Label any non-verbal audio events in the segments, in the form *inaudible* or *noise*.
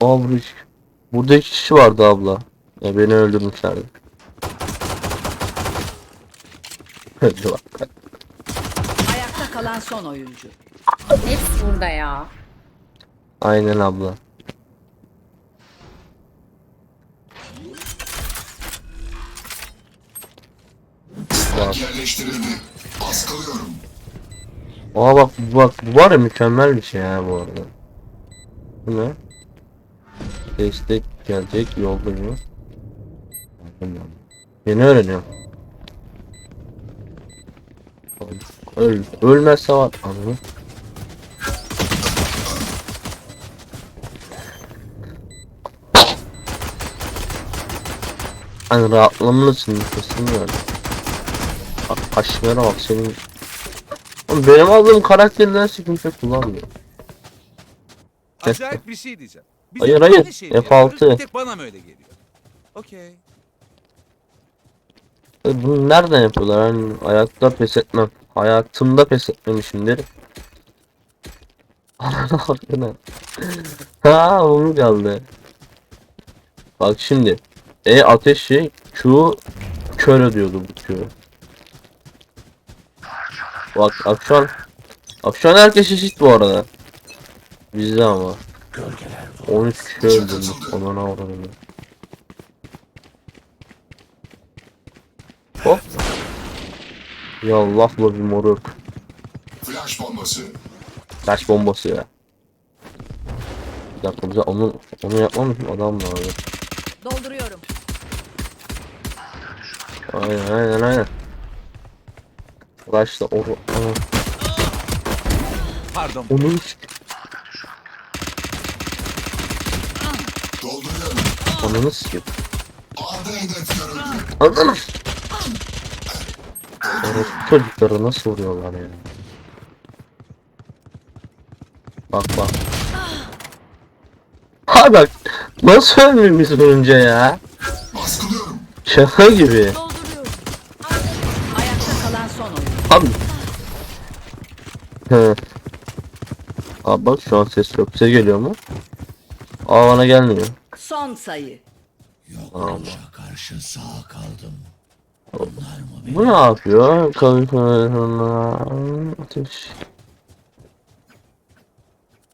Aa burada, iki- kişi vardı abla. Ya beni öldürmüşlerdi. *laughs* Öldü bak. Ayakta kalan son oyuncu. Hepsi burada ya. Aynen abla. Bak. Yerleştirildi. Baskılıyorum. Aa bak bu bak bu var ya mükemmel bir şey ya bu arada. Bu ne? Destek gelecek yolluyor. Yeni öğreniyorum. Öl, ölmezse var. Anladın? Hani rahatlamalısın nefesini ver. Bak kaşlara bak senin. Oğlum benim aldığım karakterden kimse kullanmıyor. Acayip bir şey diyeceğim. Biz Hayır, hep hayır. şeyi F6. yapıyoruz, Bir tek bana mı öyle geliyor? Okey. E, Bunu nereden yapıyorlar? Hani ayakta pes etmem. Hayatımda pes etmemişimdir. Ananı *laughs* hakkına. ha onu geldi. Bak şimdi. E ateşi Q kör ediyordu bu Q. Bak şu an herkes eşit bu arada. Bizde ama. 13 kişi öldürdük. Ona ne Hop. Ya Allah'la bir moruk. Flash bombası. Taş bombası ya. Bir dakika bize onu onu yapmamış mı adam var abi. Dolduruyorum. Aynen aynen aynen. Kaçta o ana Pardon. onun üst- Dolduruyorum. Ananı sikeyim. Ananı. Orası çocukları nasıl vuruyorlar ya. Bak bak. Ha bak. Nasıl ölmemişsin önce ya? Şaka gibi. Abi. He. Abi bak şu an ses yok. Size geliyor mu? Aa bana gelmiyor. Son sayı. Allah. Bu ne yapıyor? Kalkınlar. Ateş.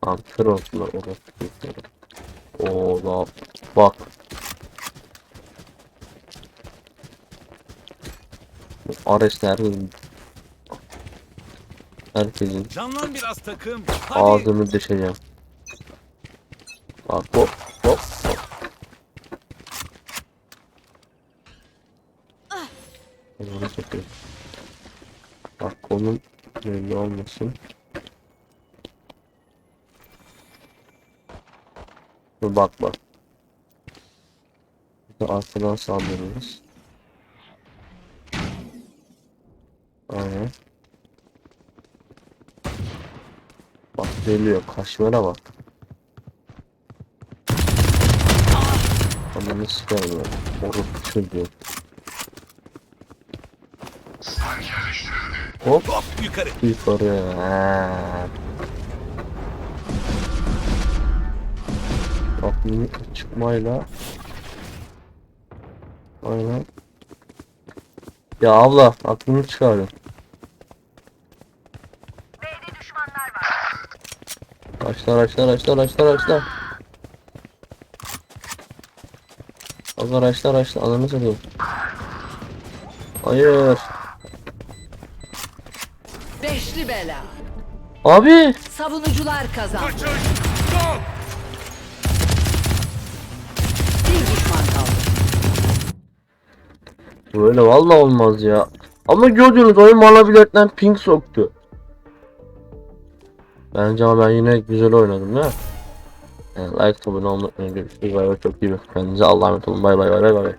Abi kır olsunlar orası. Oo da bak. Ares nerede? Herkesin Canlan biraz takım. Hadi. ağzını deşeceğim. Bak hop hop Onu satayım. Bak onun belli olmasın. Dur bak bak. Bir de arkadan saldırırız. Aynen. Bak geliyor kaşmara bak. Ama nasıl geldi? Orası çocuğu. Hop Hop yukarı. yukarı. Minik çıkmayla. Aynen. Ya abla aklını çıkardım. Açlar açlar açlar açlar açlar. Bak açlar açlar ananı satayım. Hayır. Beşli bela. Abi. Savunucular kazandı. Kaçış. Yok. Bir düşman kaldı. Böyle vallahi olmaz ya. Ama gördüğünüz oyun bana biletten ping soktu. Bence ama ben yine güzel oynadım ya. Yani like abone olmayı unutmayın. Görüşürüz. Bay bay çok iyi. Kendinize Allah'a emanet olun. Bay bay bay bay bay.